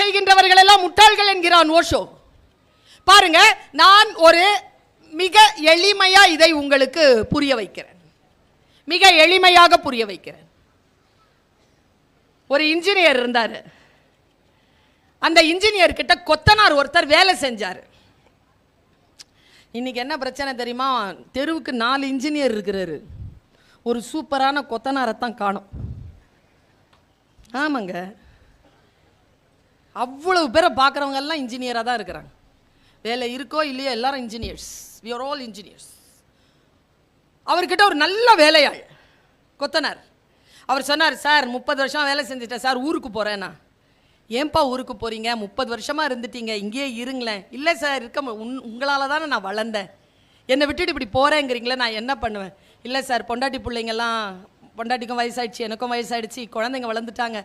செய்கின்றவர்கள் எல்லாம் முட்டாள்கள் என்கிறான் ஓஷோ. பாருங்க நான் ஒரு மிக எளிமையா இதை உங்களுக்கு புரிய வைக்கிறேன். மிக எளிமையாக புரிய வைக்கிறேன். ஒரு இன்ஜினியர் இருந்தார். அந்த இன்ஜினியர் கிட்ட கொத்தனார் ஒருத்தர் வேலை செஞ்சார். இன்னைக்கு என்ன பிரச்சனை தெரியுமா? தெருவுக்கு நாலு இன்ஜினியர் இருக்கிறாரு. ஒரு சூப்பரான கொத்தனாரை தான் காணும். ஆமாங்க. அவ்வளவு பேரை பார்க்குறவங்க எல்லாம் இன்ஜினியராக தான் இருக்கிறாங்க. வேலை இருக்கோ இல்லையோ எல்லாரும் engineers we are all engineers அவர்கிட்ட ஒரு நல்ல வேலையாள் கொத்தனார். அவர் சொன்னார் சார் முப்பது வருஷம் வேலை செஞ்சுட்டேன். சார் ஊருக்கு போகிறேன் நான் ஏன்பா ஊருக்கு போகிறீங்க முப்பது வருஷமாக இருந்துட்டீங்க. இங்கேயே இருங்களேன். இல்லை சார் இருக்க உன் உங்களால் தானே நான் வளர்ந்தேன். என்னை விட்டுட்டு இப்படி போகிறேங்கிறீங்களே நான் என்ன பண்ணுவேன்? இல்லை சார் பொண்டாட்டி பிள்ளைங்கெல்லாம் பொண்டாட்டிக்கும் வயசாயிடுச்சு எனக்கும் வயசாயிடுச்சு. குழந்தைங்க வளர்ந்துட்டாங்க.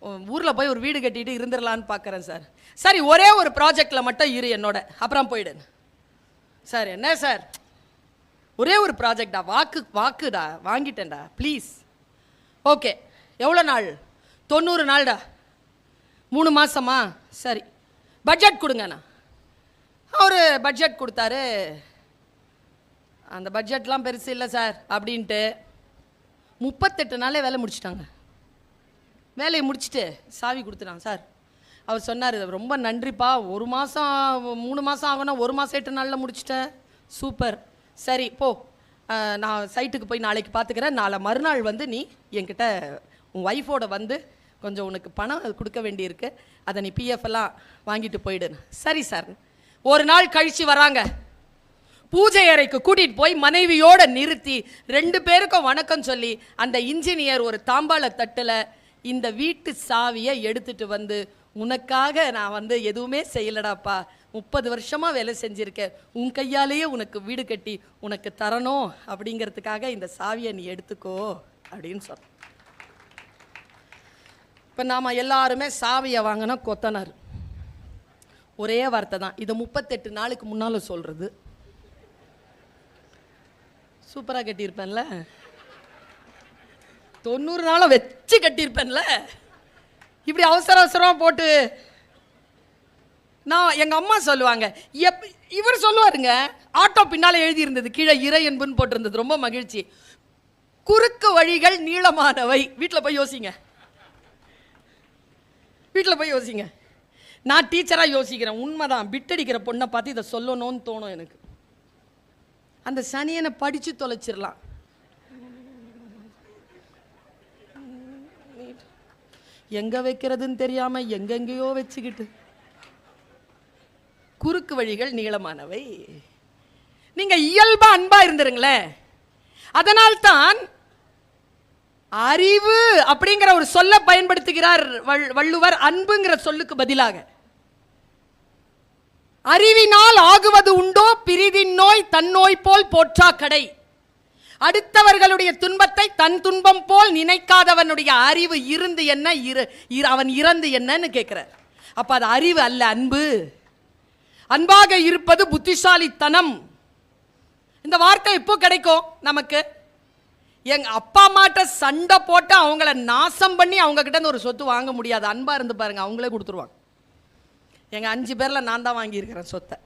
ஊரில் போய் ஒரு வீடு கட்டிட்டு இருந்துடலான்னு பார்க்குறேன் சார். சரி ஒரே ஒரு ப்ராஜெக்டில் மட்டும் இரு என்னோட. அப்புறம் போயிடு சார் என்ன சார்? ஒரே ஒரு ப்ராஜெக்டா வாக்கு வாக்குடா? வாங்கிட்டேன்டா. ப்ளீஸ் ஓகே எவ்வளோ நாள்? தொண்ணூறு நாள்டா. மூணு மாதமா சரி. பட்ஜெட் கொடுங்கண்ணா. அவர் பட்ஜெட் கொடுத்தாரு. அந்த பட்ஜெட்லாம் பெருசு இல்லை சார். அப்படின்ட்டு. முப்பத்தெட்டு நாளே வேலை முடிச்சிட்டாங்க. வேலையை முடிச்சுட்டு சாவி கொடுத்துட்டாங்க சார். அவர் சொன்னார் ரொம்ப நன்றிப்பா ஒரு மாதம் மூணு மாதம் ஆகும்னா ஒரு மாதம் எட்டு நாளில் முடிச்சிட்டேன். சூப்பர். சரி போ. நான் சைட்டுக்கு போய் நாளைக்கு பார்த்துக்கிறேன் நாளை மறுநாள் வந்து நீ என்கிட்ட உன் ஒய்ஃபோட வந்து கொஞ்சம் உனக்கு பணம் கொடுக்க வேண்டியிருக்கு. அதை நீ பிஎஃப் எல்லாம் வாங்கிட்டு போயிடு. சரி சார். ஒரு நாள் கழிச்சு வராங்க. பூஜை அறைக்கு கூட்டிகிட்டு போய் மனைவியோட நிறுத்தி ரெண்டு பேருக்கும் வணக்கம் சொல்லி அந்த இன்ஜினியர் ஒரு தாம்பாள தட்டில் இந்த வீட்டு சாவியை எடுத்துட்டு வந்து உனக்காக நான் வந்து எதுவுமே செய்யலடாப்பா. முப்பது வருஷமாக வேலை செஞ்சுருக்கேன் உன் கையாலேயே உனக்கு வீடு கட்டி உனக்கு தரணும் அப்படிங்கிறதுக்காக இந்த சாவியை நீ எடுத்துக்கோ அப்படின்னு சொன்னான் இப்போ நாம் எல்லாருமே சாவியை வாங்கினா கொத்தனார். ஒரே வார்த்தை தான். இதை முப்பத்தெட்டு நாளுக்கு முன்னால் சொல்கிறது சூப்பராக கட்டியிருப்பேன்ல? தொண்ணூறு நாளும் வச்சு கட்டியிருப்பேன்ல. இப்படி அவசர அவசரமாக போட்டு நான் எங்கள் அம்மா சொல்லுவாங்க எப் இவர் சொல்லுவாருங்க ஆட்டோ பின்னால் எழுதியிருந்தது கீழே இறை என்புன்னு போட்டிருந்தது. ரொம்ப மகிழ்ச்சி. குறுக்கு வழிகள் நீளமானவை. வீட்டில் போய் யோசிங்க. வீட்டில் போய் யோசிங்க. நான் டீச்சராக யோசிக்கிறேன். உண்மைதான். பிட்டடிக்கிற பொண்ணை பார்த்து இதை சொல்லணும்னு தோணும் எனக்கு. அந்த சனியனை படித்து தொலைச்சிடலாம். எங்கே வைக்கிறதுன்னு தெரியாமல் எங்கெங்கேயோ வச்சுக்கிட்டு. குறுக்கு வழிகள் நீளமானவை. நீங்கள் இயல்பாக அன்பாக இருந்துருங்களேன். அதனால்தான் அறிவு அப்படிங்கிற ஒரு சொல்ல பயன்படுத்துகிறார் வள்- வள்ளுவர் அன்புங்கிற சொல்லுக்கு பதிலாக. அறிவினால் ஆகுவது உண்டோ பிரிதின் நோய் தன்னோய் போல் போற்றா கடை. அடுத்தவர்களுடைய துன்பத்தை தன் துன்பம் போல் நினைக்காதவனுடைய அறிவு இருந்து என்ன? இரு இரு- அவன் இறந்து என்னன்னு கேட்கிறார் அப்ப அது அறிவு அல்ல அன்பு. அன்பாக இருப்பது புத்திசாலித்தனம். இந்த வார்த்தை எப்போ கிடைக்கும் நமக்கு. எங்க அப்பா அம்மாட்ட சண்டை போட்டு அவங்கள நாசம் பண்ணி அவங்க கிட்ட ஒரு சொத்து வாங்க முடியாது. அன்பா இருந்து பாருங்க அவங்களே கொடுத்துருவாங்க. எங்க அஞ்சு பேர்ல நான் தான் வாங்கியிருக்கிறேன் சொத்தை.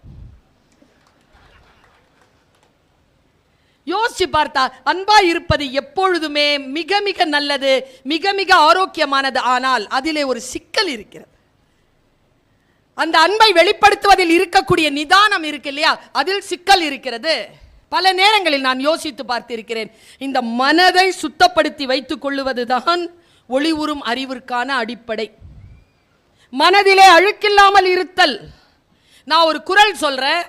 யோசிச்சு பார்த்தா அன்பா இருப்பது எப்பொழுதுமே மிக மிக நல்லது மிக மிக ஆரோக்கியமானது. ஆனால் அதிலே ஒரு சிக்கல் இருக்கிறது. அந்த அன்பை வெளிப்படுத்துவதில் இருக்கக்கூடிய நிதானம் இருக்கு இல்லையா? அதில் சிக்கல் இருக்கிறது. பல நேரங்களில் நான் யோசித்து பார்த்திருக்கிறேன். இந்த மனதை சுத்தப்படுத்தி வைத்துக் கொள்ளுவதுதான் ஒளிவுறும் அறிவிற்கான அடிப்படை. மனதிலே அழுக்கில்லாமல் இருத்தல். நான் ஒரு குரல் சொல்றேன்.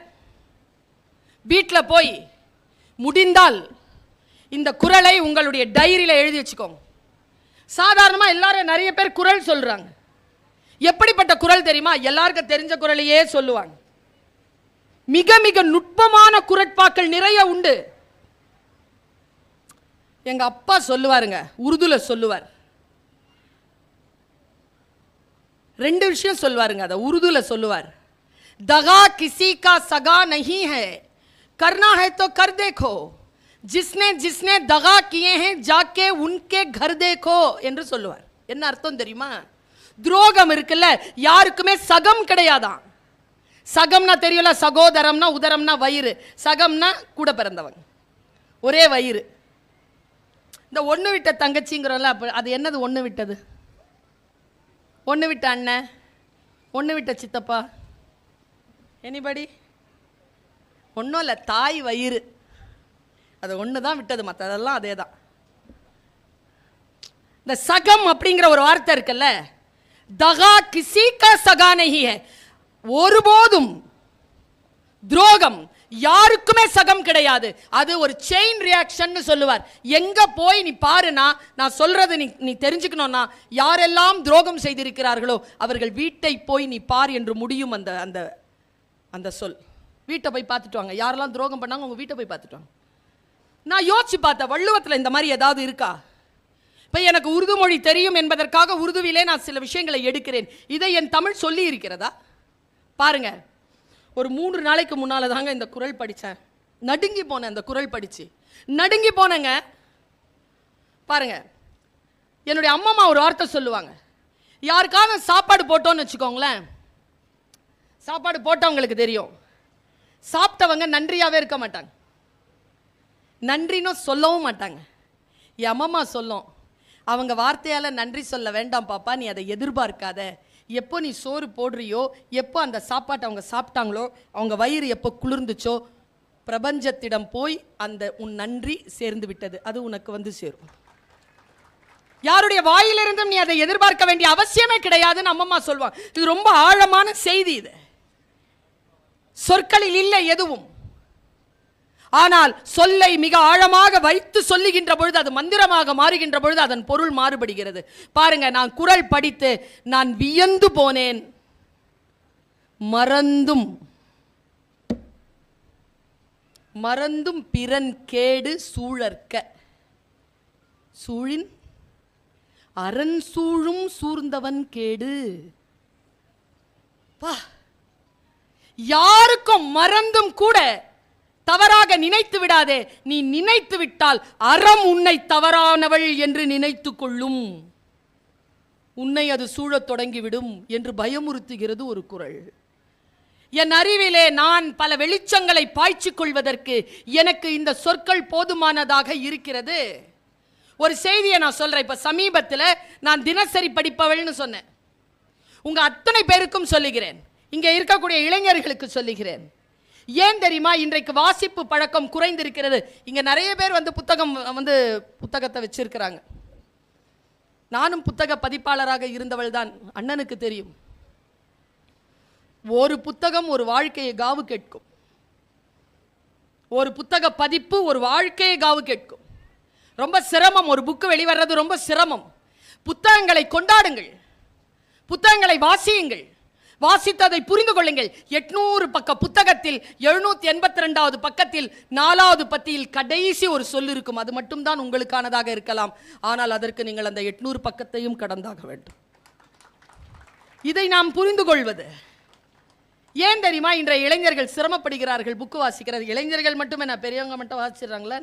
வீட்டில் போய் முடிந்தால் இந்த குரலை உங்களுடைய டைரியில் எழுதி வச்சுக்கோங்க. சாதாரணமாக எல்லாரும் நிறைய பேர் குரல் சொல்கிறாங்க எப்படிப்பட்ட குரல் தெரியுமா? எல்லாருக்கும் தெரிஞ்ச குரலையே சொல்லுவாங்க. மிக மிக நுட்பமான குரட்பாக்கள் நிறைய உண்டு. எங்கள் அப்பா சொல்லுவாருங்க உருதுல சொல்லுவார். ரெண்டு விஷயம் சொல்லுவாருங்க அதை உருதுல சொல்லுவார். தகா கிசிகா சகா நஹி ஹே. करना है तो कर देखो जिसने जिसने दगा किए हैं जाके उनके घर देखो என்று சொல்லுவார் என்ன அர்த்தம் தெரியுமா துரோகம் இருக்குல்ல யாருக்குமே சகம் கிடையாதான் சகம்னா தெரியல சகோதரம்னா உதரம்னா வயிறு சகம்னா கூட பிறந்தவங்க ஒரே வயிறு இந்த ஒன்று விட்ட தங்கச்சிங்கிறோம்ல அப்போ அது என்னது ஒன்று விட்டது ஒன்று விட்ட அண்ணன் ஒன்று விட்ட சித்தப்பா எனிபடி ஒன்றும் இல்லை தாய் வயிறு. அது ஒன்று தான் விட்டது மற்றதெல்லாம் அதே தான் இந்த சகம் அப்படிங்கிற ஒரு வார்த்தை இருக்குல்ல தகா கிசிகா சகானகிய சகா ஒருபோதும் துரோகம் யாருக்குமே சகம் கிடையாது. அது ஒரு செயின் ரியாக்ஷன் சொல்லுவார். எங்க போய் நீ பாருனா நான் சொல்றது நீ நீ தெரிஞ்சுக்கணும்னா யாரெல்லாம் துரோகம் செய்திருக்கிறார்களோ அவர்கள் வீட்டை போய் நீ பார் என்று முடியும் அந்த அந்த அந்த சொல். வீட்டை போய் பார்த்துட்டு வாங்க. யாரெல்லாம் துரோகம் பண்ணாங்க உங்கள் வீட்டை போய் பார்த்துட்டு வாங்க. நான் யோசிச்சு பார்த்தேன் வள்ளுவத்தில் இந்த மாதிரி ஏதாவது இருக்கா? இப்போ எனக்கு உருது மொழி தெரியும் என்பதற்காக உருதுவிலே நான் சில விஷயங்களை எடுக்கிறேன். இதை என் தமிழ் சொல்லி இருக்கிறதா? பாருங்க. ஒரு மூன்று நாளைக்கு முன்னால் தாங்க இந்த குரல் படித்தேன். நடுங்கி போனேன் இந்த குரல் படித்து நடுங்கி போனேங்க. பாருங்க. என்னுடைய அம்மா ஒரு வார்த்தை சொல்லுவாங்க. யாருக்காவது சாப்பாடு போட்டோன்னு வச்சுக்கோங்களேன். சாப்பாடு போட்டவங்களுக்கு தெரியும். சாப்பிட்டவங்க நன்றியாகவே இருக்க மாட்டாங்க. நன்றின்னு சொல்லவும் மாட்டாங்க. என் அம்மா சொல்லும் அவங்க வார்த்தையால் நன்றி சொல்ல வேண்டாம் பாப்பா நீ அதை எதிர்பார்க்காத. எப்போ நீ சோறு போடுறியோ எப்போ அந்த சாப்பாட்டை அவங்க சாப்பிட்டாங்களோ அவங்க வயிறு எப்போ குளிர்ந்துச்சோ பிரபஞ்சத்திடம் போய் அந்த உன் நன்றி சேர்ந்து விட்டது. அது உனக்கு வந்து சேரும். யாருடைய வாயிலிருந்தும் நீ அதை எதிர்பார்க்க வேண்டிய அவசியமே கிடையாதுன்னு அம்மம்மா சொல்லுவாங்க. இது ரொம்ப ஆழமான செய்தி இது. சொற்களில் இல்லை எதுவும். ஆனால் சொல்லை மிக ஆழமாக வைத்து சொல்லுகின்ற பொழுது அது மந்திரமாக மாறுகின்ற பொழுது அதன் பொருள் மாறுபடுகிறது. பாருங்க நான் குரல் படித்து நான் வியந்து போனேன். மறந்தும். மறந்தும் பிறன் கேடு சூழற்க. சூழின் அரண் சூழும் சூர்ந்தவன் கேடு. பா. யாருக்கும் மறந்தும் கூட தவறாக நினைத்து விடாதே. நீ நினைத்து விட்டால் அறம் உன்னை தவறானவள் என்று நினைத்து கொள்ளும். உன்னை அது சூழத் தொடங்கிவிடும் என்று பயமுறுத்துகிறது ஒரு குரல். என் அறிவிலே நான் பல வெளிச்சங்களை பாய்ச்சிக் கொள்வதற்கு எனக்கு இந்த சொற்கள் போதுமானதாக இருக்கிறது. ஒரு செய்தியை நான் சொல்கிறேன் இப்போ சமீபத்தில் நான் தினசரி படிப்பவள்னு சொன்னேன். உங்கள் அத்தனை பேருக்கும் சொல்லுகிறேன். இங்கே இருக்கக்கூடிய இளைஞர்களுக்கு சொல்லுகிறேன். ஏன் தெரியுமா? இன்றைக்கு வாசிப்பு பழக்கம் குறைந்திருக்கிறது. இங்க நிறைய பேர் வந்து புத்தகம் வந்து புத்தகத்தை வச்சிருக்கிறாங்க. நானும் புத்தக பதிப்பாளராக இருந்தவள் தான் அண்ணனுக்கு தெரியும். ஒரு புத்தகம் ஒரு வாழ்க்கையை காவு கேட்கும். ஒரு புத்தக பதிப்பு ஒரு வாழ்க்கையை காவு கேட்கும். ரொம்ப சிரமம். ஒரு புக்கு வெளிவர்றது ரொம்ப சிரமம். புத்தகங்களை கொண்டாடுங்கள். புத்தகங்களை வாசியுங்கள். வாசித்ததை புரிந்து கொள்ளுங்கள். எட்நூறு பக்க புத்தகத்தில் எழுநூத்தி எண்பத்தி ரெண்டாவது பக்கத்தில் நாலாவது பத்தியில் கடைசி ஒரு சொல் இருக்கும். அது மட்டும்தான் உங்களுக்கானதாக இருக்கலாம். ஆனால் அதற்கு நீங்கள் அந்த எட்நூறு பக்கத்தையும் கடந்தாக வேண்டும். இதை நாம் புரிந்து கொள்வது. ஏன் தெரியுமா? இன்றைய இளைஞர்கள் சிரமப்படுகிறார்கள். புக்கு வாசிக்கிறது. இளைஞர்கள் மட்டுமே நான் பெரியவங்க மட்டும் வாசிடுறாங்களா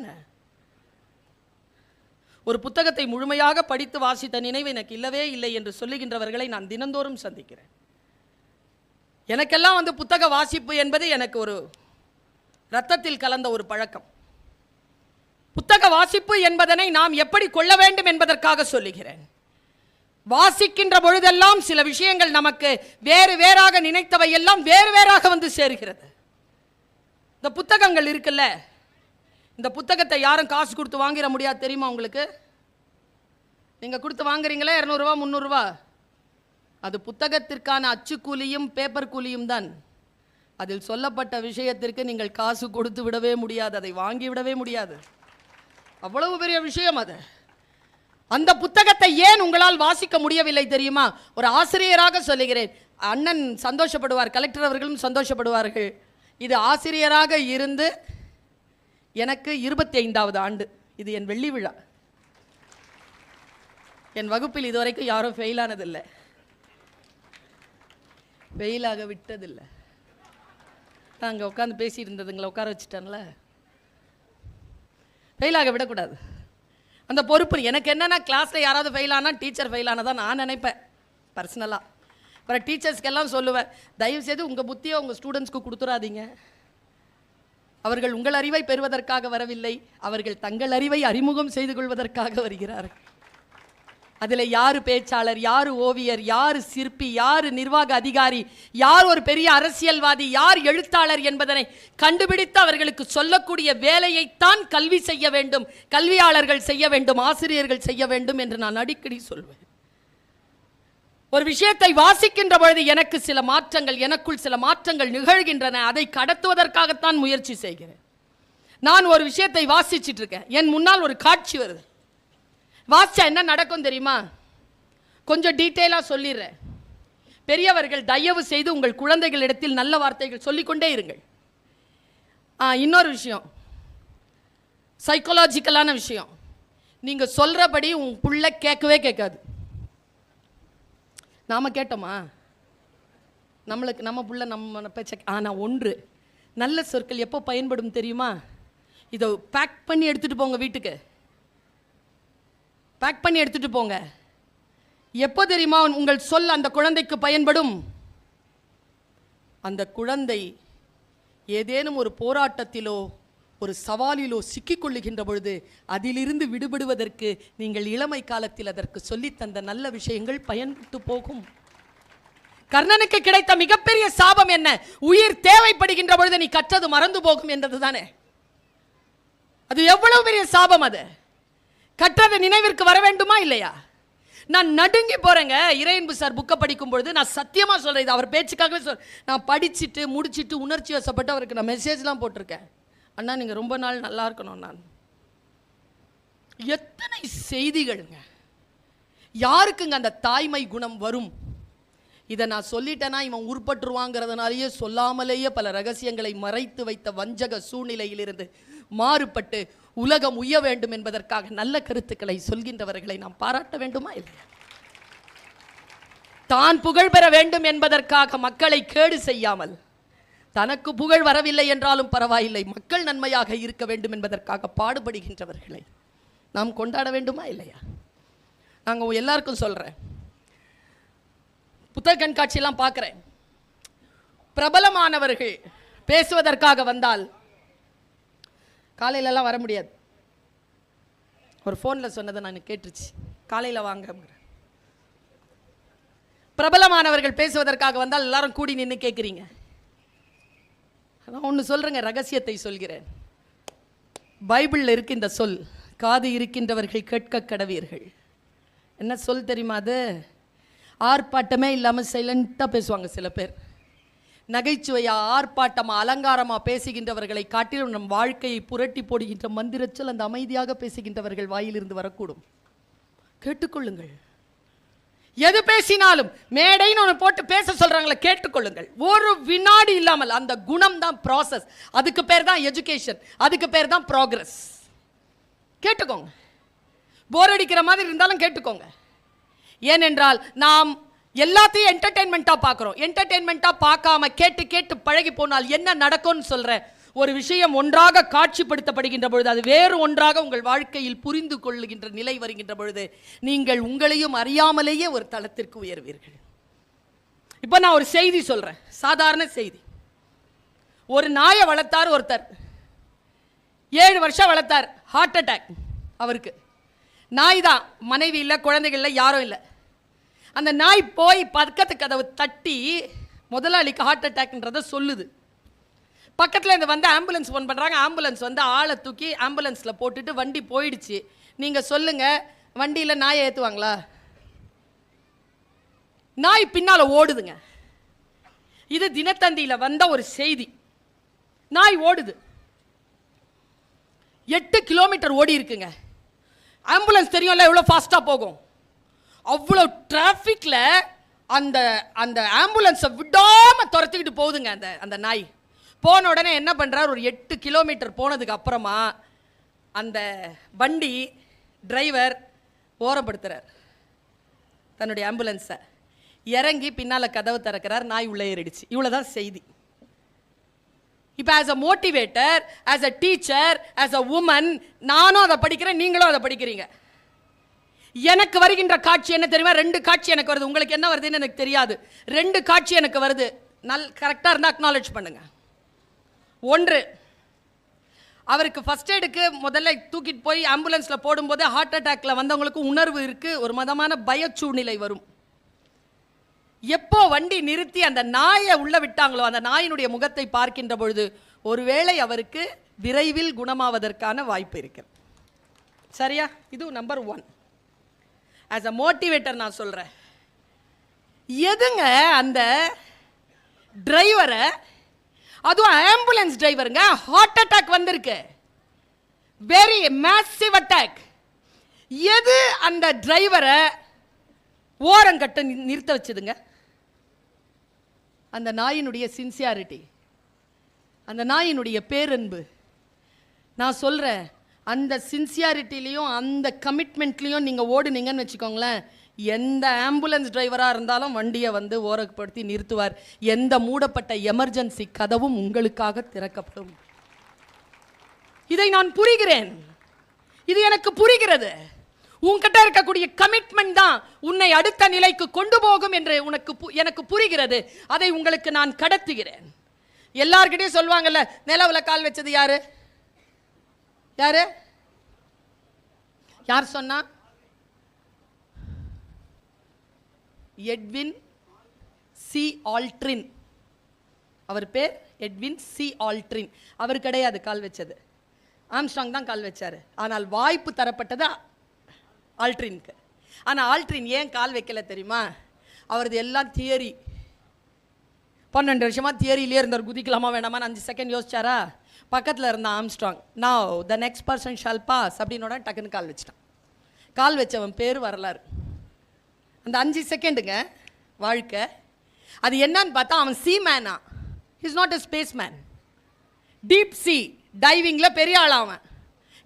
ஒரு புத்தகத்தை முழுமையாக படித்து வாசித்த நினைவு எனக்கு இல்லவே இல்லை என்று சொல்லுகின்றவர்களை நான் தினந்தோறும் சந்திக்கிறேன். எனக்கெல்லாம் வந்து புத்தக வாசிப்பு என்பது எனக்கு ஒரு ரத்தத்தில் கலந்த ஒரு பழக்கம். புத்தக வாசிப்பு என்பதனை நாம் எப்படி கொள்ள வேண்டும் என்பதற்காக சொல்லுகிறேன். வாசிக்கின்ற பொழுதெல்லாம் சில விஷயங்கள் நமக்கு வேறு வேறாக நினைத்தவை எல்லாம் வேறு வேறாக வந்து சேருகிறது. இந்த புத்தகங்கள் இருக்குல்ல? இந்த புத்தகத்தை யாரும் காசு கொடுத்து வாங்கிட முடியாது தெரியுமா உங்களுக்கு? நீங்கள் கொடுத்து வாங்குறீங்களா? இரநூறுவா முந்நூறுரூவா அது புத்தகத்திற்கான அச்சுக்கூலியும் பேப்பர் கூலியும் தான். அதில் சொல்லப்பட்ட விஷயத்திற்கு நீங்கள் காசு கொடுத்து விடவே முடியாது அதை வாங்கி விடவே முடியாது. அவ்வளவு பெரிய விஷயம் அது. அந்த புத்தகத்தை ஏன் உங்களால் வாசிக்க முடியவில்லை தெரியுமா? ஒரு ஆசிரியராக சொல்லுகிறேன். அண்ணன் சந்தோஷப்படுவார் கலெக்டர் அவர்களும் சந்தோஷப்படுவார்கள். இது ஆசிரியராக இருந்து எனக்கு இருபத்தி ஐந்தாவது ஆண்டு. இது என் வெள்ளி விழா. என் வகுப்பில் இதுவரைக்கும் யாரும் ஃபெயில் ஆனதில்லை. வெயிலாக விட்டதில்லை. அங்கே உட்காந்து பேசிட்டு இருந்ததுங்களை உட்கார வச்சுட்டேன்ல. ஃபெயிலாக விடக்கூடாது. அந்த பொறுப்பு எனக்கு என்னென்னா கிளாஸில் யாராவது ஃபெயில் ஆனால் டீச்சர் ஃபெயில் நான் நினைப்பேன் பர்சனலாக அப்புறம் டீச்சர்ஸ்க்கெல்லாம் சொல்லுவேன் தயவு செய்து உங்கள் புத்தியை உங்கள் ஸ்டூடெண்ட்ஸ்க்கு கொடுத்துறாதீங்க. அவர்கள் உங்கள் அறிவை பெறுவதற்காக வரவில்லை அவர்கள் தங்கள் அறிவை அறிமுகம் செய்து கொள்வதற்காக வருகிறார்கள். அதில் யார் பேச்சாளர் யார் ஓவியர் யார் சிற்பி யார் நிர்வாக அதிகாரி யார் ஒரு பெரிய அரசியல்வாதி யார் எழுத்தாளர் என்பதனை கண்டுபிடித்து அவர்களுக்கு சொல்லக்கூடிய வேலையைத்தான் கல்வி செய்ய வேண்டும் கல்வியாளர்கள் செய்ய வேண்டும் ஆசிரியர்கள் செய்ய வேண்டும் என்று நான் அடிக்கடி சொல்வேன். ஒரு விஷயத்தை வாசிக்கின்ற பொழுது எனக்கு சில மாற்றங்கள் எனக்குள் சில மாற்றங்கள் நிகழ்கின்றன. அதை கடத்துவதற்காகத்தான் முயற்சி செய்கிறேன். நான் ஒரு விஷயத்தை வாசிச்சிட்டு இருக்கேன். என் முன்னால் ஒரு காட்சி வருது. வாசிச்சா என்ன நடக்கும் தெரியுமா? கொஞ்சம் டீட்டெயிலாக சொல்லிடுறேன். பெரியவர்கள் தயவு செய்து உங்கள் குழந்தைகளிடத்தில் நல்ல வார்த்தைகள் சொல்லிக்கொண்டே இருங்கள். ஆ இன்னொரு விஷயம். சைக்கலாஜிக்கலான விஷயம். நீங்கள் சொல்கிறபடி உன் புள்ள கேட்கவே கேட்காது. நாம் கேட்டோமா? நம்மளுக்கு நம்ம புள்ள நம்ம பேச்ச ஆனால் ஒன்று. நல்ல சொற்கள் எப்போ பயன்படும் தெரியுமா? இதை பேக் பண்ணி எடுத்துகிட்டு போங்க வீட்டுக்கு. பேக் பண்ணி எடுத்துகிட்டு போங்க. எப்போ தெரியுமா உங்கள் சொல் அந்த குழந்தைக்கு பயன்படும்? அந்த குழந்தை ஏதேனும் ஒரு போராட்டத்திலோ ஒரு சவாலிலோ சிக்கிக்கொள்ளுகின்ற பொழுது அதிலிருந்து விடுபடுவதற்கு நீங்கள் இளமை காலத்தில் அதற்கு சொல்லித் தந்த நல்ல விஷயங்கள் பயன்பட்டு போகும். கர்ணனுக்கு கிடைத்த மிகப்பெரிய சாபம் என்ன? உயிர் தேவைப்படுகின்ற பொழுது நீ கற்றது மறந்து போகும் என்றது தானே அது எவ்வளவு பெரிய சாபம் அது? கற்றது நினைவிற்கு வர வேண்டுமா இல்லையா? நான் நடுங்கி போறேங்க. இறையன்பு சார் புக்கை படிக்கும் பொழுது நான் சத்தியமா சொல்றேன். இது அவர் பேச்சுக்காகவே சொல் நான் படிச்சுட்டு முடிச்சிட்டு உணர்ச்சி வசப்பட்டு அவருக்கு நான் மெசேஜ்லாம் போட்டிருக்கேன். அண்ணா நீங்க ரொம்ப நாள் நல்லா இருக்கணும் நான் எத்தனை செய்திகள்ங்க. யாருக்குங்க அந்த தாய்மை குணம் வரும்? இதை நான் சொல்லிட்டேன்னா இவன் உருப்பட்டுருவாங்கிறதுனாலேயே சொல்லாமலேயே பல ரகசியங்களை மறைத்து வைத்த வஞ்சக சூழ்நிலையிலிருந்து மாறுபட்டு உலகம் உய்ய வேண்டும் என்பதற்காக நல்ல கருத்துக்களை சொல்கின்றவர்களை நாம் பாராட்ட வேண்டுமா இல்லையா? தான் புகழ் பெற வேண்டும் என்பதற்காக மக்களை கேடு செய்யாமல் தனக்கு புகழ் வரவில்லை என்றாலும் பரவாயில்லை மக்கள் நன்மையாக இருக்க வேண்டும் என்பதற்காக பாடுபடுகின்றவர்களை நாம் கொண்டாட வேண்டுமா இல்லையா? நாங்கள் எல்லாருக்கும் சொல்கிறேன் புத்தக கண்காட்சியெல்லாம் பார்க்குறேன் பிரபலமானவர்கள் பேசுவதற்காக வந்தால் காலையிலலாம் வர முடியாது. ஒரு ஃபோனில் சொன்னதை நான் கேட்டுருச்சு. காலையில் வாங்க பிரபலமானவர்கள் பேசுவதற்காக வந்தால் எல்லாரும் கூடி நின்று கேட்குறீங்க நான் ஒன்று சொல்கிறேங்க ரகசியத்தை சொல்கிறேன். பைபிளில் இருக்கு இந்த சொல் காது இருக்கின்றவர்கள் கேட்க கடவீர்கள். என்ன சொல் தெரியுமா அது? ஆர்ப்பாட்டமே இல்லாமல் சைலண்ட்டாக பேசுவாங்க சில பேர். நகைச்சுவையா ஆர்ப்பாட்டமா அலங்காரமா பேசுகின்றவர்களை காட்டிலும் நம் வாழ்க்கையை புரட்டி போடுகின்ற மந்திரச்சல் அந்த அமைதியாக பேசுகின்றவர்கள் வாயிலிருந்து வரக்கூடும். கேட்டுக்கொள்ளுங்கள். எது பேசினாலும் மேடைன்னு ஒன்று போட்டு பேச சொல்கிறாங்களே கேட்டுக்கொள்ளுங்கள். ஒரு வினாடி இல்லாமல் அந்த குணம் தான் ப்ராசஸ் அதுக்கு பேர் தான் எஜுகேஷன் அதுக்கு பேர் தான் ப்ராக்ரஸ் கேட்டுக்கோங்க. போர் அடிக்கிற மாதிரி இருந்தாலும் கேட்டுக்கோங்க. ஏனென்றால் நாம் எல்லாத்தையும் என்டர்டெயின்மெண்ட்டாக பார்க்குறோம். என்டர்டெயின்மெண்ட்டாக பார்க்காம கேட்டு கேட்டு பழகி போனால் என்ன நடக்கும்னு சொல்கிறேன் ஒரு விஷயம் ஒன்றாக காட்சிப்படுத்தப்படுகின்ற பொழுது அது வேறு ஒன்றாக உங்கள் வாழ்க்கையில் புரிந்து கொள்ளுகின்ற நிலை வருகின்ற பொழுது நீங்கள் உங்களையும் அறியாமலேயே ஒரு தளத்திற்கு உயர்வீர்கள். இப்போ நான் ஒரு செய்தி சொல்கிறேன் சாதாரண செய்தி. ஒரு நாயை வளர்த்தார் ஒருத்தர். ஏழு வருஷம் வளர்த்தார். ஹார்ட் அட்டாக் அவருக்கு. நாய் தான். மனைவி இல்லை குழந்தைகள் இல்லை யாரும் இல்லை. அந்த நாய் போய் பக்கத்து கதவு தட்டி முதலாளிக்கு ஹார்ட் அட்டாக்ன்றதை சொல்லுது. பக்கத்தில் இந்த வந்து ஆம்புலன்ஸ் ஃபோன் பண்ணுறாங்க ஆம்புலன்ஸ் வந்து ஆளை தூக்கி ஆம்புலன்ஸில் போட்டுட்டு வண்டி போயிடுச்சு. நீங்கள் சொல்லுங்கள் வண்டியில் நாயை ஏற்றுவாங்களா நாய் பின்னால் ஓடுதுங்க. இது தினத்தந்தியில் வந்த ஒரு செய்தி. நாய் ஓடுது. எட்டு கிலோமீட்டர் ஓடி இருக்குங்க ஆம்புலன்ஸ் தெரியும்ல எவ்வளோ ஃபாஸ்ட்டாக போகும்? அவ்வளோ டிராஃபிக்கில் அந்த அந்த ஆம்புலன்ஸை விடாமல் துரத்திக்கிட்டு போகுதுங்க அந்த அந்த நாய். போன உடனே என்ன பண்ணுறார் ஒரு எட்டு கிலோமீட்டர் போனதுக்கு அப்புறமா அந்த வண்டி டிரைவர் ஓரப்படுத்துகிறார் தன்னுடைய ஆம்புலன்ஸை இறங்கி பின்னால் கதவு திறக்கிறார். நாய் உள்ளே ஏறிடுச்சு. இவ்வளோ தான் செய்தி. இப்போ as a motivator as a teacher as a woman நானும் அதை படிக்கிறேன் நீங்களும் அதை படிக்கிறீங்க. எனக்கு வருகின்ற காட்சி என்ன தெரியுமா? ரெண்டு காட்சி எனக்கு வருது. உங்களுக்கு என்ன வருதுன்னு எனக்கு தெரியாது. ரெண்டு காட்சி எனக்கு வருது. நல் கரெக்டாக இருந்தால் அக்னாலேஜ் பண்ணுங்க. ஒன்று அவருக்கு ஃபஸ்ட் எய்டுக்கு முதல்ல தூக்கிட்டு போய் ஆம்புலன்ஸில் போடும்போது ஹார்ட் அட்டாக்ல வந்தவங்களுக்கு உணர்வு இருக்கு. ஒரு மதமான பய சூழ்நிலை வரும். எப்போ வண்டி நிறுத்தி அந்த நாயை உள்ள விட்டாங்களோ அந்த நாயினுடைய முகத்தை பார்க்கின்ற பொழுது ஒருவேளை அவருக்கு விரைவில் குணமாவதற்கான வாய்ப்பு இருக்கு. சரியா? இது number one as a motivator நான் சொல்கிறேன் எதுங்க அந்த டிரைவரை அதுவும் ஆம்புலன்ஸ் டிரைவருங்க ஹார்ட் அட்டாக் வந்திருக்கு. வெரி மேசிவ் அட்டாக் எது அந்த டிரைவரை ஓரங்கட்ட நி- நிறுத்த வச்சதுங்க? அந்த நாயினுடைய சின்சியாரிட்டி அந்த நாயினுடைய பேரன்பு. நான் சொல்கிறேன் அந்த சின்சியாரிட்டிலையும் அந்த கமிட்மெண்ட்லேயும் நீங்கள் ஓடுனீங்கன்னு வச்சுக்கோங்களேன் எந்த ஆம்புலன்ஸ் டிரைவராக இருந்தாலும் வண்டியை வந்து ஓரப்படுத்தி நிறுத்துவார். எந்த மூடப்பட்ட எமர்ஜென்சி கதவும் உங்களுக்காக திறக்கப்படும். இதை நான் புரிகிறேன். இது எனக்கு புரிகிறது. உன்கிட்ட இருக்கக்கூடிய கமிட்மெண்ட் தான் உன்னை அடுத்த நிலைக்கு கொண்டு போகும் என்று உனக்கு பு- எனக்கு புரிகிறது. அதை உங்களுக்கு நான் கடத்துகிறேன். எல்லார்கிட்டையும் சொல்லுவாங்கல்ல நிலவில் கால் வச்சது யாரு? யார்? யார் சொன்னா? Edwin C Aldrin. அவர் பேர் எட்வின் சி ஆல்ட்ரின். அவர் கிடையாது கால் வச்சது. ஆம்ஸ்ட்ராங் தான் கால் வச்சார். ஆனால் வாய்ப்பு தரப்பட்டது ஆல்ட்ரின்க்கு. ஆனால் ஆல்ட்ரின் ஏன் கால் வைக்கல தெரியுமா? அவரது எல்லாம் தியரி பன்னெண்டு வருஷமா தியரியிலே இருந்தார். குதிக்கலாமா வேணாமான்னு அஞ்சு செகண்ட் யோசிச்சாரா? பக்கத்தில் இருந்த ஆம்ஸ்ட்ராங் நான் the next person shall pass அப்படின்னோட டக்குன்னு கால் வச்சிட்டான். கால் வச்சவன் பேர் வரலாறு. அந்த அஞ்சு செகண்டுங்க வாழ்க்கை. அது என்னன்னு பார்த்தா அவன் sea Mena is not a space man deep sea டைவிங்கில் பெரிய ஆள் அவன்.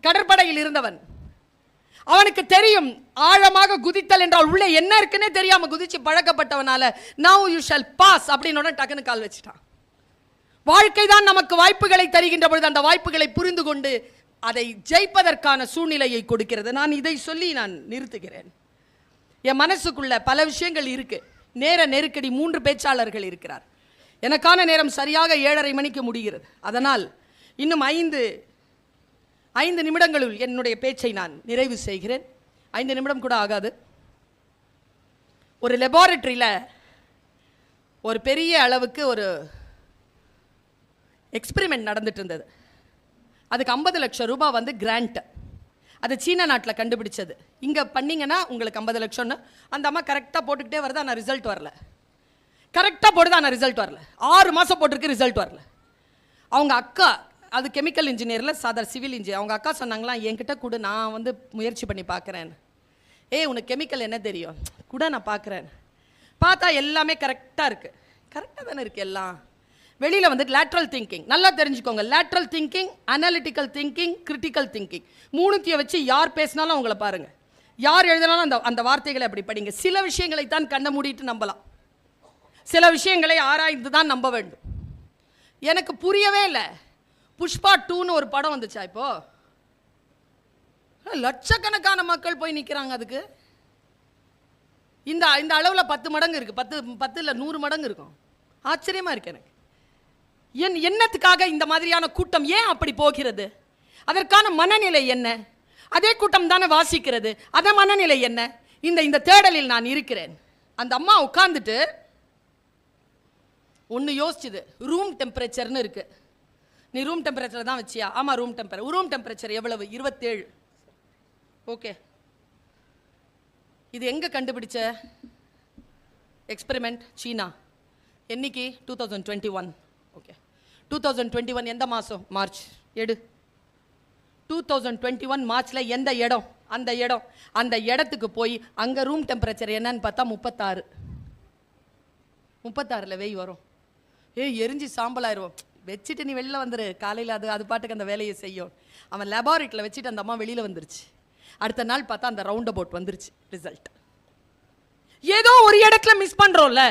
கடற்படையில் இருந்தவன். அவனுக்கு தெரியும். ஆழமாக குதித்தல் என்றால் உள்ளே என்ன இருக்குன்னே தெரியாமல் குதிச்சு பழக்கப்பட்டவனால நவ் யூ ஷால் பாஸ் அப்படின்னு டக்குன்னு கால் வச்சுட்டான். வாழ்க்கை தான் நமக்கு வாய்ப்புகளை தருகின்ற பொழுது அந்த வாய்ப்புகளை புரிந்து கொண்டு அதை ஜெயிப்பதற்கான சூழ்நிலையை கொடுக்கிறது. நான் இதை சொல்லி நான் நிறுத்துகிறேன். என் மனசுக்குள்ள பல விஷயங்கள் இருக்கு. நேர நெருக்கடி மூன்று பேச்சாளர்கள் இருக்கிறார். எனக்கான நேரம் சரியாக ஏழரை மணிக்கு முடிகிறது. அதனால் இன்னும் ஐந்து ஐந்து நிமிடங்களுள் என்னுடைய பேச்சை நான் நிறைவு செய்கிறேன். ஐந்து நிமிடம் கூட ஆகாது. ஒரு லெபார்டரியில் ஒரு பெரிய அளவுக்கு ஒரு எக்ஸ்பெரிமெண்ட் நடந்துட்டு இருந்தது. அதுக்கு ஐம்பது லட்சம் ரூபாய் வந்து கிராண்ட் அது சீன நாட்டில் கண்டுபிடிச்சது. இங்கே பண்ணிங்கன்னா உங்களுக்கு ஐம்பது லட்சம்னு. அந்த அம்மா கரெக்டாக போட்டுக்கிட்டே வருது ஆனால் ரிசல்ட் வரல. கரெக்டாக போடுது ஆனால் ரிசல்ட் வரல. ஆறு மாதம் போட்டிருக்கு ரிசல்ட் வரல. அவங்க அக்கா அது கெமிக்கல் இன்ஜினியரில் சாதாரண சிவில் இன்ஜினியர் அவங்க அக்கா சொன்னாங்களாம் என்கிட்ட கூட நான் வந்து முயற்சி பண்ணி பார்க்குறேன். ஏய் உனக்கு கெமிக்கல் என்ன தெரியும்? கூட நான் பார்க்குறேன். பார்த்தா எல்லாமே கரெக்டாக இருக்குது கரெக்டாக தானே இருக்குது எல்லாம். வெளியில் வந்து லேட்ரல் திங்கிங் நல்லா தெரிஞ்சுக்கோங்க. Lateral thinking analytical thinking critical thinking மூணுத்தையும் வச்சு யார் பேசினாலும் அவங்கள பாருங்கள் யார் எழுதினாலும் அந்த அந்த வார்த்தைகளை அப்படி படிங்க. சில விஷயங்களை தான் கண்ண மூடிட்டு நம்பலாம். சில விஷயங்களை ஆராய்ந்து தான் நம்ப வேண்டும். எனக்கு புரியவே இல்லை. புஷ்பா டூன்னு ஒரு படம் வந்துச்சா இப்போ? லட்சக்கணக்கான மக்கள் போய் நிற்கிறாங்க அதுக்கு. இந்த இந்த அளவில் பத்து மடங்கு இருக்குது பத்து பத்து இல்லை நூறு மடங்கு இருக்கும். ஆச்சரியமாக இருக்கு எனக்கு. என் என்னத்துக்காக இந்த மாதிரியான கூட்டம் ஏன் அப்படி போகிறது? அதற்கான மனநிலை என்ன? அதே கூட்டம் தானே வாசிக்கிறது. அதன் மனநிலை என்ன? இந்த இந்த தேடலில் நான் இருக்கிறேன். அந்த அம்மா உட்காந்துட்டு ஒன்று யோசிச்சுது. ரூம் டெம்பரேச்சர்னு இருக்குது நீ ரூம் டெம்பரேச்சர் தான் வச்சியா? ஆமாம் ரூம் டெம்பரேச்சர் ரூம் டெம்பரேச்சர் எவ்வளவு? இருபத்தேழு. ஓகே இது எங்கே கண்டுபிடிச்ச? Experiment China. என்னைக்கு? Two thousand twenty one okay two thousand twenty one எந்த மாதம் மார்ச். எடு. டூ தௌசண்ட் டுவெண்ட்டி ஒன் மார்ச்சில் எந்த இடம்? அந்த இடம். அந்த இடத்துக்கு போய் அங்கே ரூம் டெம்பரேச்சர் என்னன்னு பார்த்தா முப்பத்தாறு. முப்பத்தாறில் வெய் வரும். ஏய் எரிஞ்சு சாம்பலாயிருவோம். வச்சுட்டு நீ வெளில வந்துரு. காலையில் அது அது பாட்டுக்கு அந்த வேலையை செய்யும். அவன் லெபார்ட்டரியில் வச்சுட்டு அந்த அம்மா வெளியில் வந்துருச்சு. அடுத்த நாள் பார்த்தா அந்த ரவுண்ட் அபவுட் வந்துருச்சு ரிசல்ட் ஏதோ ஒரு இடத்துல மிஸ் பண்ணுறோம்ல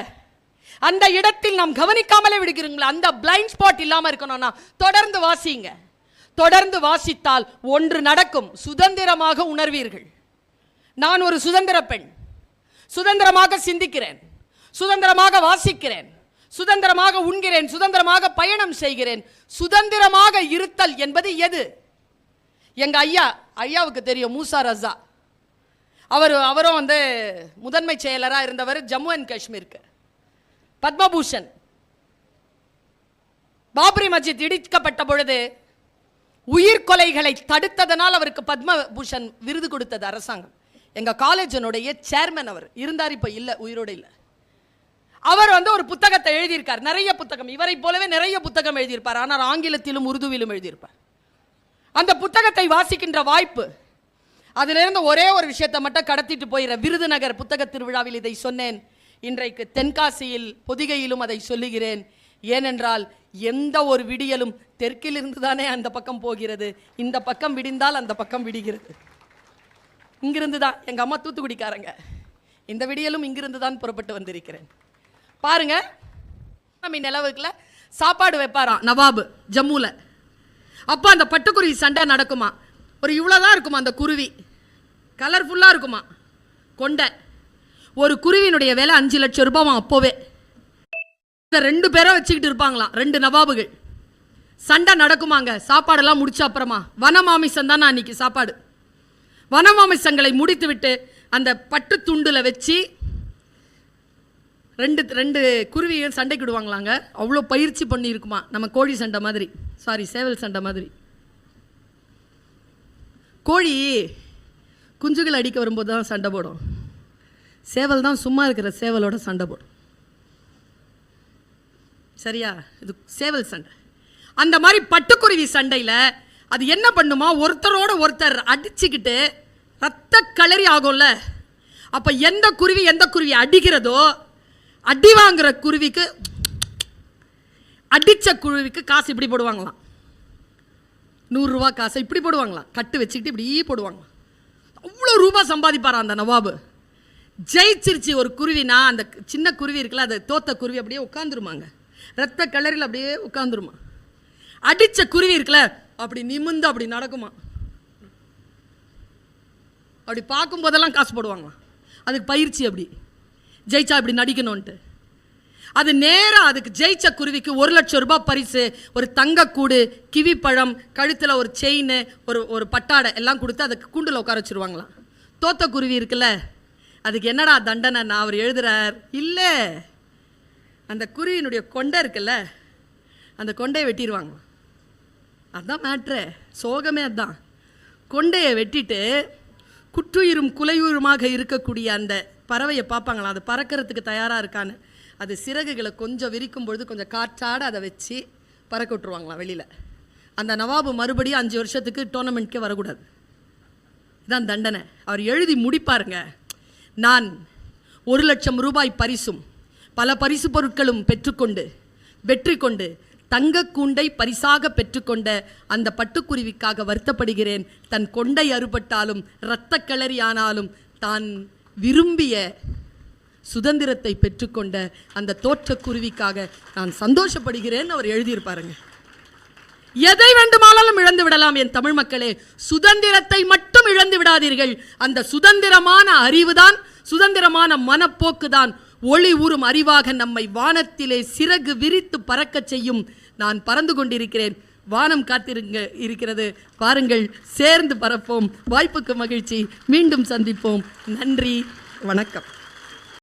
அந்த இடத்தில் நாம் கவனிக்காமலே விடுகிறீங்களா? அந்த பிளைண்ட் ஸ்பாட் இல்லாமல் இருக்கணும்னா தொடர்ந்து வாசிங்க. தொடர்ந்து வாசித்தால் ஒன்று நடக்கும். சுதந்திரமாக உணர்வீர்கள். நான் ஒரு சுதந்திர பெண். சுதந்திரமாக சிந்திக்கிறேன். சுதந்திரமாக வாசிக்கிறேன். சுதந்திரமாக உண்கிறேன் சுதந்திரமாக பயணம் செய்கிறேன். சுதந்திரமாக இருத்தல் என்பது எது? எங்க ஐயா ஐயாவுக்கு தெரியும் மூசா ரஸா அவர் அவரும் வந்து முதன்மை செயலராக இருந்தவர் ஜம்மு அண்ட் காஷ்மீருக்கு. பத்மபூஷன். பாபரி மஸ்ஜித் இடிக்கப்பட்ட பொழுது உயிர் கொலைகளை தடுத்ததனால் அவருக்கு பத்மபூஷன் விருது கொடுத்தது அரசாங்கம். எங்கள் காலேஜனுடைய சேர்மன் அவர். இருந்தார் இப்போ இல்லை உயிரோடு இல்லை. அவர் வந்து ஒரு புத்தகத்தை எழுதியிருக்கார். நிறைய புத்தகம். இவரை போலவே நிறைய புத்தகம் எழுதியிருப்பார். ஆனால் ஆங்கிலத்திலும் உருதுவிலும் எழுதியிருப்பார். அந்த புத்தகத்தை வாசிக்கின்ற வாய்ப்பு அதிலிருந்து ஒரே ஒரு விஷயத்தை மட்டும் கடத்திட்டு போயிற விருதுநகர் புத்தக திருவிழாவில் இதை சொன்னேன். இன்றைக்கு தென்காசியில் பொதிகையிலும் அதை சொல்லுகிறேன். ஏனென்றால் எந்த ஒரு விடியலும் தெற்கிலிருந்து தானே அந்த பக்கம் போகிறது. இந்த பக்கம் விடிந்தால் அந்த பக்கம் விடுகிறது. இங்கிருந்து தான் எங்கள் அம்மா தூத்துக்குடிக்காரங்க. இந்த விடியலும் இங்கிருந்து தான் புறப்பட்டு வந்திருக்கிறேன். பாருங்க. நம்ம நிலவுக்கில் சாப்பாடு வைப்பாராம் நவாபு ஜம்முவில் அப்போ அந்த பட்டுக்குருவி சண்டை நடக்குமா? ஒரு இவ்வளோதான் இருக்குமா அந்த குருவி? கலர்ஃபுல்லாக இருக்குமா? கொண்டை. ஒரு குருவியினுடைய விலை அஞ்சு லட்சம் ரூபாய் அப்போவே. இந்த ரெண்டு பேரை வச்சுக்கிட்டு இருப்பாங்களாம் ரெண்டு நவாபுகள். சண்டை நடக்குமாங்க சாப்பாடெல்லாம் முடிச்ச அப்புறமா. வனமாமிசம் தான் அன்னைக்கு சாப்பாடு? வனமாமிசங்களை முடித்துவிட்டு அந்த பட்டு துண்டில் வச்சு ரெண்டு ரெண்டு குருவியும் சண்டைக்கு விடுவாங்களாங்க. அவ்வளோ பயிற்சி பண்ணியிருக்குமா. நம்ம கோழி சண்டை மாதிரி. சாரி சேவல் சண்டை மாதிரி. கோழி குஞ்சுகள் அடிக்க வரும்போது தான் சண்டை போடும். சேவல் தான் சும்மா இருக்கிற சேவலோட சண்டை போடும். சரியா? இது சேவல் சண்டை. அந்த மாதிரி பட்டுக்குருவி சண்டையில் அது என்ன பண்ணுமா? ஒருத்தரோட ஒருத்தர் அடிச்சுக்கிட்டு ரத்த களரி ஆகும்ல. அப்போ எந்த குருவி எந்த குருவி அடிக்கிறதோ அடி வாங்குற குருவிக்கு அடித்த குருவிக்கு காசு இப்படி போடுவாங்களாம். நூறுரூவா காசை இப்படி போடுவாங்களாம். கட்டு வச்சுக்கிட்டு இப்படி போடுவாங்களாம். அவ்வளோ ரூபா சம்பாதிப்பாரா அந்த நவாபு? ஜெயிச்சிருச்சு ஒரு குருவினா அந்த சின்ன குருவி இருக்குல்ல அதை தோத்த குருவி அப்படியே உட்காந்துருமாங்க ரத்த கலரில் அப்படியே உட்காந்துருமா அடித்த குருவி இருக்குல்ல அப்படி நிமிந்து அப்படி நடக்குமா? அப்படி பார்க்கும் போதெல்லாம் காசு போடுவாங்களாம். அதுக்கு பயிற்சி அப்படி. ஜெயிச்சா இப்படி நடிக்கணும்ன்ட்டு. அது நேராக அதுக்கு ஜெயிச்ச குருவிக்கு ஒரு லட்சம் ரூபாய் பரிசு ஒரு தங்கக்கூடு கிவிப்பழம் கழுத்தில் ஒரு செயின் ஒரு ஒரு பட்டாடை எல்லாம் கொடுத்து அதுக்கு கூண்டில் உட்கார வச்சிருவாங்களாம். தோத்த குருவி இருக்குல்ல அதுக்கு என்னடா தண்டனை நான் அவர் எழுதுறார்? இல்லை. அந்த குருவியினுடைய கொண்டை இருக்குல்ல அந்த கொண்டையை வெட்டிடுவாங்க அதான் மேட்ரு சோகமே அதான். கொண்டையை வெட்டிட்டு குற்றுயிரும் குலையுயிருமாக இருக்கக்கூடிய அந்த பறவையை பார்ப்பாங்களாம். அது பறக்கிறதுக்கு தயாராக இருக்கான்னு. அது சிறகுகளை கொஞ்சம் விரிக்கும் பொழுது கொஞ்சம் காற்றாட அதை வச்சு பறக்க விட்ருவாங்களாம் வெளியில். அந்த நவாபு மறுபடியும் அஞ்சு வருஷத்துக்கு டோர்னமெண்ட்கே வரக்கூடாது. இதான் தண்டனை. அவர் எழுதி முடிப்பாருங்க. நான் ஒரு லட்சம் ரூபாய் பரிசும் பல பரிசு பொருட்களும் பெற்றுக்கொண்டு வெற்றி கொண்டு தங்கக்கூண்டை பரிசாக பெற்றுக்கொண்ட அந்த பட்டுக்குருவிக்காக வருத்தப்படுகிறேன். தன் கொண்டை அறுபட்டாலும் இரத்த கிளறி ஆனாலும் தான் விரும்பிய சுதந்திரத்தை பெற்றுக்கொண்ட அந்த தோற்றக்குருவிக்காக நான் சந்தோஷப்படுகிறேன். அவர் எழுதியிருப்பாருங்க. எதை வேண்டுமானாலும் இழந்து விடலாம் என் தமிழ் மக்களே. சுதந்திரத்தை மட்டும் இழந்து விடாதீர்கள். அந்த சுதந்திரமான அறிவுதான் சுதந்திரமான மனப்போக்குதான். ஒளி ஊறும் அறிவாக நம்மை வானத்திலே சிறகு விரித்து பறக்கச் செய்யும். நான் பறந்து கொண்டிருக்கிறேன். வானம் காத்திருங்க இருக்கிறது. பாருங்கள் சேர்ந்து பரப்போம். வாய்ப்புக்கு மகிழ்ச்சி. மீண்டும் சந்திப்போம். நன்றி. வணக்கம்.